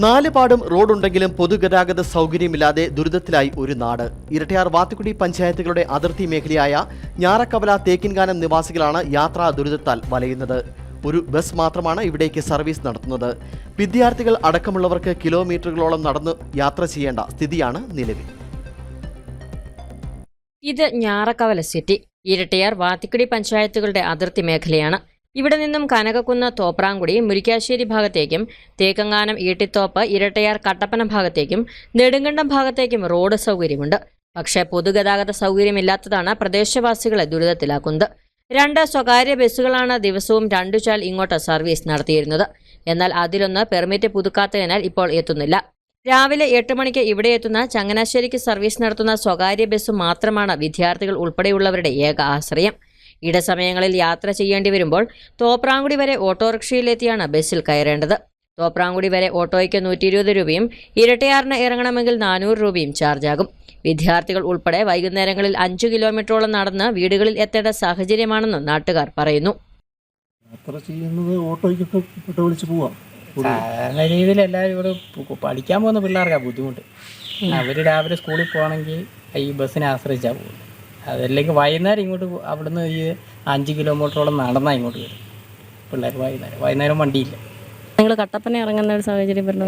നാല് പാടും റോഡുണ്ടെങ്കിലും പൊതുഗതാഗത സൗകര്യമില്ലാതെ ദുരിതത്തിലായി ഒരു നാട്. ഇരട്ടയാർ വാത്തുക്കുടി പഞ്ചായത്തുകളുടെ അതിർത്തി മേഖലയായ ഞാറക്കവല തേക്കിൻകാനം നിവാസികളാണ് യാത്രാ ദുരിതത്താൽ വലയുന്നത്. ഒരു ബസ് മാത്രമാണ് ഇവിടേക്ക് സർവീസ് നടത്തുന്നത്. വിദ്യാർത്ഥികൾ അടക്കമുള്ളവർക്ക് കിലോമീറ്ററുകളോളം നടന്ന് യാത്ര ചെയ്യേണ്ട സ്ഥിതിയാണ് നിലവിൽ. ഇത് ഞാറക്കവല സിറ്റി. ഇരട്ടയാർ വാത്തിക്കുടി പഞ്ചായത്തുകളുടെ അതിർത്തി മേഖലയാണ്. ഇവിടെ നിന്നും കനകക്കുന്ന് തോപ്രാങ്കുടി മുരിക്കാശ്ശേരി ഭാഗത്തേക്കും തേക്കങ്ങാനം ഈട്ടിത്തോപ്പ് ഇരട്ടയാർ കട്ടപ്പന ഭാഗത്തേക്കും നെടുങ്കണ്ടം ഭാഗത്തേക്കും റോഡ് സൗകര്യമുണ്ട്. പക്ഷേ പൊതുഗതാഗത സൗകര്യമില്ലാത്തതാണ് പ്രദേശവാസികളെ ദുരിതത്തിലാക്കുന്നത്. രണ്ട് സ്വകാര്യ ബസ്സുകളാണ് ദിവസവും രണ്ടു ചാൽ ഇങ്ങോട്ട് സർവീസ് നടത്തിയിരുന്നത്. എന്നാൽ അതിലൊന്ന് പെർമിറ്റ് പുതുക്കാത്തതിനാൽ ഇപ്പോൾ എത്തുന്നില്ല. രാവിലെ എട്ട് മണിക്ക് ഇവിടെ എത്തുന്ന ചങ്ങനാശ്ശേരിക്ക് സർവീസ് നടത്തുന്ന സ്വകാര്യ ബസ് മാത്രമാണ് വിദ്യാർത്ഥികൾ ഉൾപ്പെടെയുള്ളവരുടെ ഏക ആശ്രയം. ഇടസമയങ്ങളിൽ യാത്ര ചെയ്യേണ്ടി വരുമ്പോൾ തോപ്രാങ്കുടി വരെ ഓട്ടോറിക്ഷയിലെത്തിയാണ് ബസ്സിൽ കയറേണ്ടത്. തോപ്രാങ്കുടി വരെ ഓട്ടോയ്ക്ക് നൂറ്റി ഇരുപത് രൂപയും ഇരട്ടയാറിന് ഇറങ്ങണമെങ്കിൽ നാനൂറ് രൂപയും ചാർജാകും. വിദ്യാർത്ഥികൾ ഉൾപ്പെടെ വൈകുന്നേരങ്ങളിൽ അഞ്ചു കിലോമീറ്ററോളം നടന്ന് വീടുകളിൽ എത്തേണ്ട സാഹചര്യമാണെന്ന് നാട്ടുകാർ പറയുന്നു. യാത്ര ചെയ്യുന്നത് ഓട്ടോയ്ക്കൊക്കെ പെട്ട വിളിച്ച് പോവാം? സാധാരണ രീതിയിൽ എല്ലാവരും ഇവിടെ പഠിക്കാൻ പോകുന്ന പിള്ളേർക്കാണ് ബുദ്ധിമുട്ട്. അവർ രാവിലെ സ്കൂളിൽ പോകണമെങ്കിൽ ഈ ബസ്സിനെ ആശ്രയിച്ചാൽ പോകും അതല്ലെങ്കിൽ വൈകുന്നേരം ഇങ്ങോട്ട് അവിടുന്ന് ഈ അഞ്ച് കിലോമീറ്ററോളം നടന്നാൽ ഇങ്ങോട്ട് വരും പിള്ളേർ വൈകുന്നേരം. വൈകുന്നേരം വണ്ടിയില്ല. നിങ്ങൾ കട്ടപ്പന ഇറങ്ങുന്ന ഒരു സാഹചര്യം പറഞ്ഞു?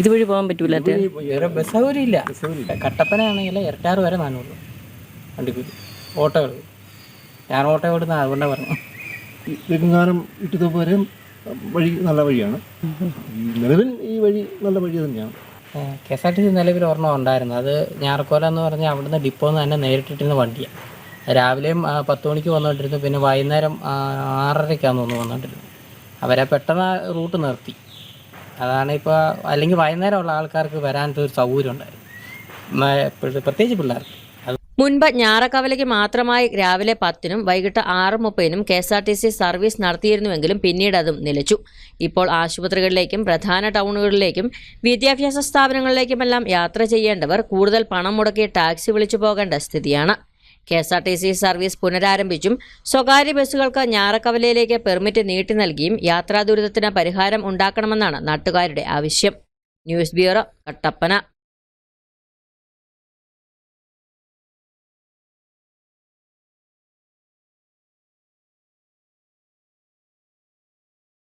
ഇതുവഴി പോകാൻ പറ്റൂല ബസ് സൗകര്യം ഇല്ല കട്ടപ്പന ആണെങ്കിൽ ഇരട്ടാറ് വരെ നാനൂറ് വണ്ടിക്കൂലി. ഓട്ടോകൾ ഞാൻ ഓട്ടോ ഓടുന്ന അതുകൊണ്ടാണ് പറഞ്ഞു തെക്കുംകാലം ഇട്ടുതോപ്പ് വരെ വഴി നല്ല വഴിയാണ്. ഈ നിലവിൽ ഈ വഴി നല്ല വഴി തന്നെയാണ്. K S R T C നിലവിൽ ഒരെണ്ണം ഉണ്ടായിരുന്നു. അത് ഞാറക്കോല എന്ന് പറഞ്ഞാൽ അവിടുന്ന് ഡിപ്പോന്ന് തന്നെ നേരിട്ടിട്ടിരുന്ന വണ്ടിയാണ് രാവിലെയും പത്ത് മണിക്ക് വന്നുകൊണ്ടിരുന്നു. പിന്നെ വൈകുന്നേരം ആറരയ്ക്കാന്ന് തോന്നുന്നു വന്നുകൊണ്ടിരുന്നു. അവരെ പെട്ടെന്ന് റൂട്ട് നിർത്തി. അതാണ് ഇപ്പോൾ അല്ലെങ്കിൽ വൈകുന്നേരമുള്ള ആൾക്കാർക്ക് വരാനൊരു സൗകര്യം ഉണ്ടായിരുന്നു പ്രത്യേകിച്ച് പിള്ളേർക്ക്. മുൻപ് ഞാറക്കവലയ്ക്ക് മാത്രമായി രാവിലെ പത്തിനും വൈകിട്ട് ആറ് മുപ്പതിനും K S R T C service നടത്തിയിരുന്നുവെങ്കിലും പിന്നീട് അതും നിലച്ചു. ഇപ്പോൾ ആശുപത്രികളിലേക്കും പ്രധാന ടൗണുകളിലേക്കും വിദ്യാഭ്യാസ സ്ഥാപനങ്ങളിലേക്കുമെല്ലാം യാത്ര ചെയ്യേണ്ടവർ കൂടുതൽ പണം മുടക്കി ടാക്സി വിളിച്ചു പോകേണ്ട സ്ഥിതിയാണ്. K S R T C service പുനരാരംഭിച്ചും സ്വകാര്യ ബസ്സുകൾക്ക് ഞാറക്കവലയിലേക്ക് പെർമിറ്റ് നീട്ടി നൽകിയും യാത്രാ ദുരിതത്തിന് പരിഹാരം ഉണ്ടാക്കണമെന്നാണ് നാട്ടുകാരുടെ ആവശ്യം. News bureau Kattappana.